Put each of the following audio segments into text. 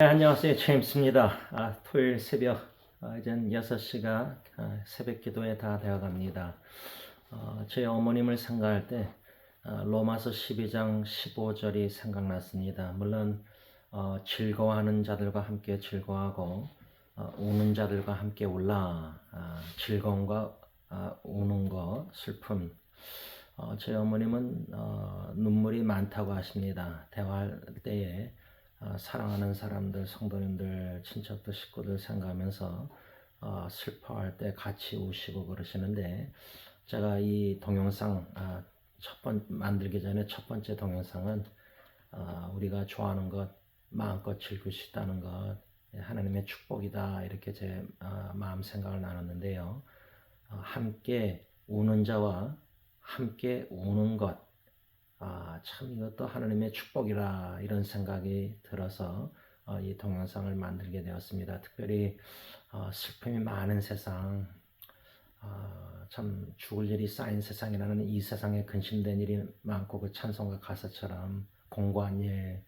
네, 안녕하세요. 제임스입니다. 아, 토요일 새벽, 아, 이젠 6시가 아, 새벽 기도에 다 되어 갑니다. 어, 제 어머님을 생각할 때 아, 로마서 12장 15절이 생각났습니다. 물론 어, 즐거워하는 자들과 함께 즐거워하고 어, 우는 자들과 함께 울라. 아, 즐거움과 아, 우는 거, 슬픔. 어, 제 어머님은 어, 눈물이 많다고 하십니다. 대화할 때에 어, 사랑하는 사람들, 성도님들, 친척들, 식구들 생각하면서 어, 슬퍼할 때 같이 우시고 그러시는데 제가 이 동영상 아, 첫번 만들기 전에 첫 번째 동영상은 어, 우리가 좋아하는 것 마음껏 즐길 수 있다는 것 예, 하나님의 축복이다 이렇게 제 어, 마음 생각을 나눴는데요. 어, 함께 우는 자와 함께 우는 것 아, 참 이것도 하나님의 축복이라 이런 생각이 들어서 어, 이 동영상을 만들게 되었습니다. 특별히 어, 슬픔이 많은 세상, 어, 참 죽을 일이 쌓인 세상이라는 이 세상에 근심된 일이 많고 그 찬송가 가사처럼 공고한 일,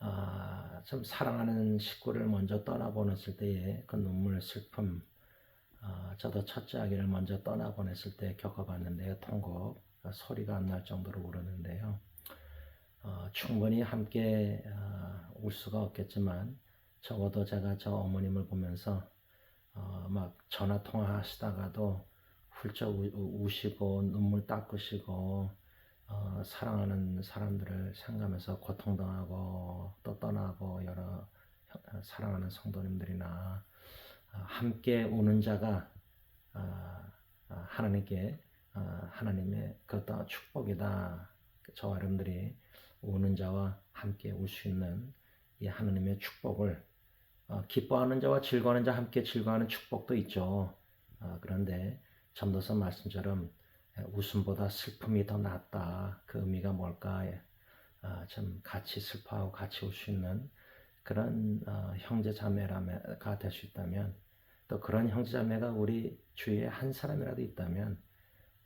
아, 참 사랑하는 식구를 먼저 떠나보냈을 때의 그 눈물, 슬픔, 아, 저도 첫째 아기를 먼저 떠나보냈을 때 겪어봤는데요. 통곡, 아, 소리가 안 날 정도로 울었는데요. 어, 충분히 함께 아, 울 수가 없겠지만 적어도 제가 저 어머님을 보면서 어, 막 전화 통화하시다가도 훌쩍 우, 우- 우시고 눈물 닦으시고 어, 사랑하는 사람들을 생각하면서 고통당하고 또 떠나고 여러 형- 사랑하는 성도님들이나 아, 함께 우는 자가 아, 아, 하나님께 아, 하나님의 그것도 축복이다. 저와 여러분들이 우는 자와 함께 울 수 있는 이 하나님의 축복을 어, 기뻐하는 자와 즐거워하는 자 함께 즐거워하는 축복도 있죠. 아, 그런데 전도서 말씀처럼 에, 웃음보다 슬픔이 더 낫다. 그 의미가 뭘까? 예. 아, 참 같이 슬퍼하고 같이 울 수 있는 그런 어, 형제 자매가 될 수 있다면 또 그런 형제 자매가 우리 주위에 한 사람이라도 있다면 예,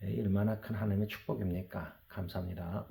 얼마나 큰 하나님의 축복입니까? 감사합니다.